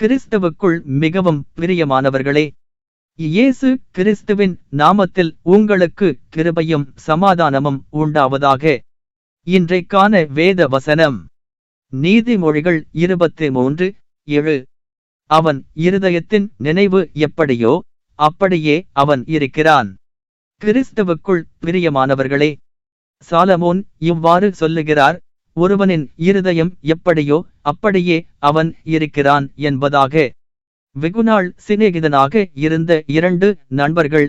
கிறிஸ்தவுக்குள் மிகவும் பிரியமானவர்களே இயேசு கிறிஸ்துவின் நாமத்தில் உங்களுக்கு கிருபையும் சமாதானமும் உண்டாவதாக. இன்றைக்கான வேத வசனம். நீதிமொழிகள் இருபத்தி மூன்று ஏழு. அவன் இருதயத்தின் நினைவு எப்படியோ அப்படியே அவன் இருக்கிறான். கிறிஸ்தவுக்குள் பிரியமானவர்களே சாலமோன் இவ்வாறு சொல்லுகிறார் ஒருவனின் இருதயம் எப்படியோ அப்படியே அவன் இருக்கிறான் என்பதாக வெகுநாள் சிநேகிதனாக இருந்த இரண்டு நண்பர்கள்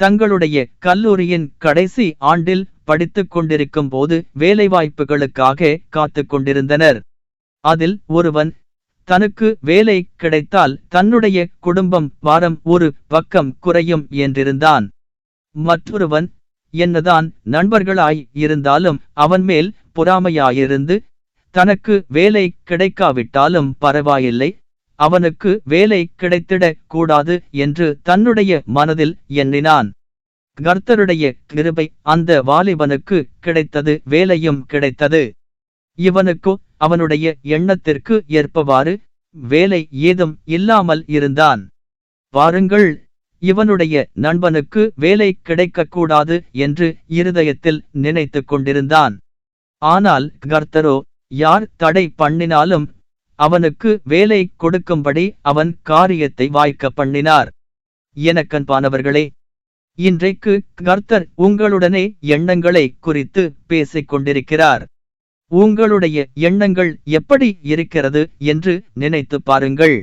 தங்களுடைய கல்லூரியின் கடைசி ஆண்டில் படித்துக் கொண்டிருக்கும் போது வேலைவாய்ப்புகளுக்காக காத்து கொண்டிருந்தனர். அதில் ஒருவன் தனக்கு வேலை கிடைத்தால் தன்னுடைய குடும்பம் வாரம் ஒரு பக்கம் குறையும் என்றிருந்தான். மற்றொருவன் என்னதான் நண்பர்களாய் இருந்தாலும் அவன் மேல் பொறாமையாயிருந்து தனக்கு வேலை கிடைக்காவிட்டாலும் பரவாயில்லை அவனுக்கு வேலை கிடைத்திடக் கூடாது என்று தன்னுடைய மனதில் எண்ணினான். கர்த்தருடைய கிருபை அந்த வாலிபனுக்கு கிடைத்தது வேலையும் கிடைத்தது. இவனுக்கு அவனுடைய எண்ணத்திற்கு ஏற்பவாறு வேலை ஏதும் இல்லாமல் இருந்தான். பாருங்கள் இவனுடைய நண்பனுக்கு வேலை கிடைக்கக்கூடாது என்று இருதயத்தில் நினைத்து கொண்டிருந்தான். ஆனால் கர்த்தரோ யார் தடை பண்ணினாலும் அவனுக்கு வேலை கொடுக்கும்படி அவன் காரியத்தை வாய்க்க பண்ணினார். எனக்கன்பானவர்களே இன்றைக்கு கர்த்தர் உங்களுடனே எண்ணங்களை குறித்து பேசிக் கொண்டிருக்கிறார் உங்களுடைய எண்ணங்கள் எப்படி இருக்கிறது என்று நினைத்து பாருங்கள்.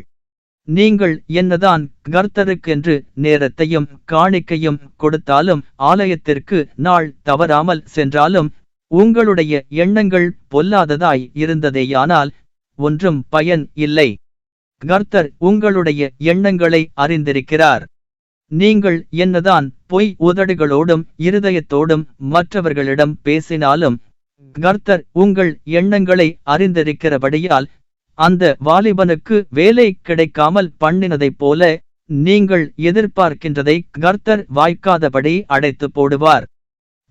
நீங்கள் என்னதான் கர்த்தருக்கென்று நேரத்தையும் காணிக்கையும் கொடுத்தாலும் ஆலயத்திற்கு நாள் தவறாமல் சென்றாலும் உங்களுடைய எண்ணங்கள் பொல்லாததாய் இருந்ததேயானால் ஒன்றும் பயன் இல்லை. கர்த்தர் உங்களுடைய எண்ணங்களை அறிந்திருக்கிறார். நீங்கள் என்னதான் பொய் உதடுகளோடும் இருதயத்தோடும் மற்றவர்களிடம் பேசினாலும் கர்த்தர் உங்கள் எண்ணங்களை அறிந்திருக்கிறபடியால் அந்த வாலிபனுக்கு வேலை கிடைக்காமல் பண்ணினதைப் போல நீங்கள் எதிர்பார்க்கின்றதை கர்த்தர் வாய்க்காதபடி அடைத்து போடுவார்.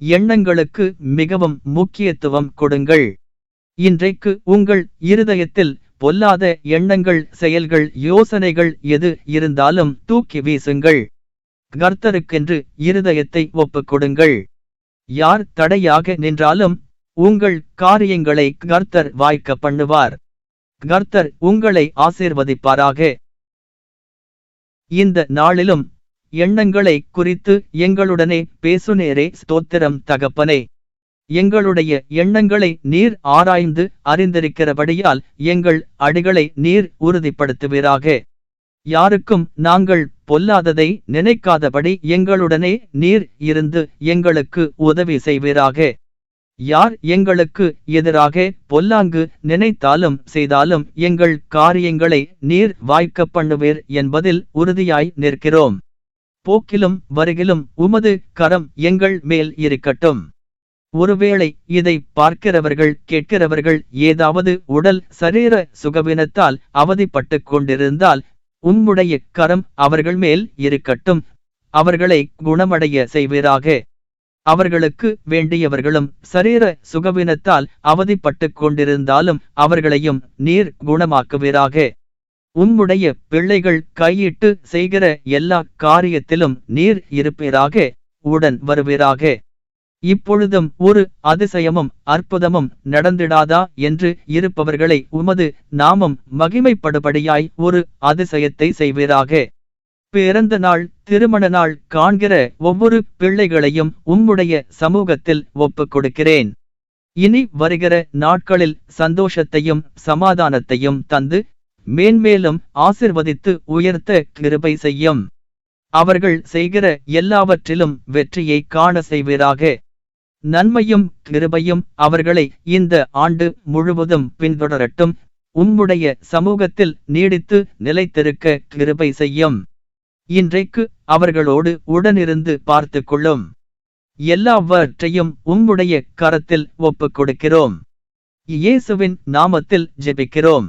எண்ணங்களுக்கு மிகவும் முக்கியத்துவம் கொடுங்கள். இன்றைக்கு உங்கள் இருதயத்தில் பொல்லாத எண்ணங்கள் செயல்கள் யோசனைகள் எது இருந்தாலும் தூக்கி வீசுங்கள். கர்த்தருக்கென்று இருதயத்தை ஒப்புக் கொடுங்கள். யார் தடையாக நின்றாலும் உங்கள் காரியங்களை கர்த்தர் வாய்க்க பண்ணுவார். கர்த்தர் உங்களை ஆசீர்வதிப்பாராக. இந்த நாளிலும் எண்ணங்களை குறித்து எங்களுடனே பேசுநேரே ஸ்தோத்திரம் தகப்பனே. எங்களுடைய எண்ணங்களை நீர் ஆராய்ந்து அறிந்திருக்கிறபடியால் எங்கள் அடிகளை நீர் உறுதிப்படுத்துவீராக. யாருக்கும் நாங்கள் பொல்லாததை நினைக்காதபடி எங்களுடனே நீர் இருந்து எங்களுக்கு உதவி செய்வீராக. யார் எங்களுக்கு எதிராக பொல்லாங்கு நினைத்தாலும் செய்தாலும் எங்கள் காரியங்களை நீர் வாய்க்க பண்ணுவீர் என்பதில் உறுதியாய் நிற்கிறோம். போக்கிலும் வருகிலும் உமது கரம் எங்கள் மேல் இருக்கட்டும். ஒருவேளை இதை பார்க்கிறவர்கள் கேட்கிறவர்கள் ஏதாவது உடல் சரீர சுகவினத்தால் அவதிப்பட்டுக் கொண்டிருந்தால் உம்முடைய கரம் அவர்கள் மேல் இருக்கட்டும். அவர்களை குணமடைய செய்வீராக. அவர்களுக்கு வேண்டியவர்களும் சரீர சுகவினத்தால் அவதிப்பட்டு கொண்டிருந்தாலும் அவர்களையும் நீர் குணமாக்குவீராக. உம்முடைய பிள்ளைகள் கையிட்டு செய்கிற எல்லா காரியத்திலும் நீர் இருப்பீராக உடன் வருவீராக. இப்பொழுதும் ஒரு அதிசயமும் அற்புதமும் நடந்திடாதா என்று இருப்பவர்களை உமது நாமம் மகிமைப்படுபடியாய் ஒரு அதிசயத்தை செய்வீராக. பிறந்த நாள் திருமண நாள் காண்கிற ஒவ்வொரு பிள்ளைகளையும் உம்முடைய சமூகத்தில் ஒப்புக் கொடுக்கிறேன் இனி வருகிற நாட்களில் சந்தோஷத்தையும் சமாதானத்தையும் தந்து மேன்மேலும் ஆசிர்வதித்து உயர்த்த கிருபை செய்யும். அவர்கள் செய்கிற எல்லாவற்றிலும் வெற்றியை காண செய்வீராக. நன்மையும் கிருபையும் அவர்களை இந்த ஆண்டு முழுவதும் பின்தொடரட்டும். உம்முடைய சமூகத்தில் நீடித்து நிலைத்திருக்க கிருபை செய்யும். இன்றைக்கு அவர்களோடு உடனிருந்து பார்த்து கொள்ளும். எல்லாவற்றையும் உம்முடைய கரத்தில் ஒப்புக் கொடுக்கிறோம். இயேசுவின் நாமத்தில் ஜெபிக்கிறோம்.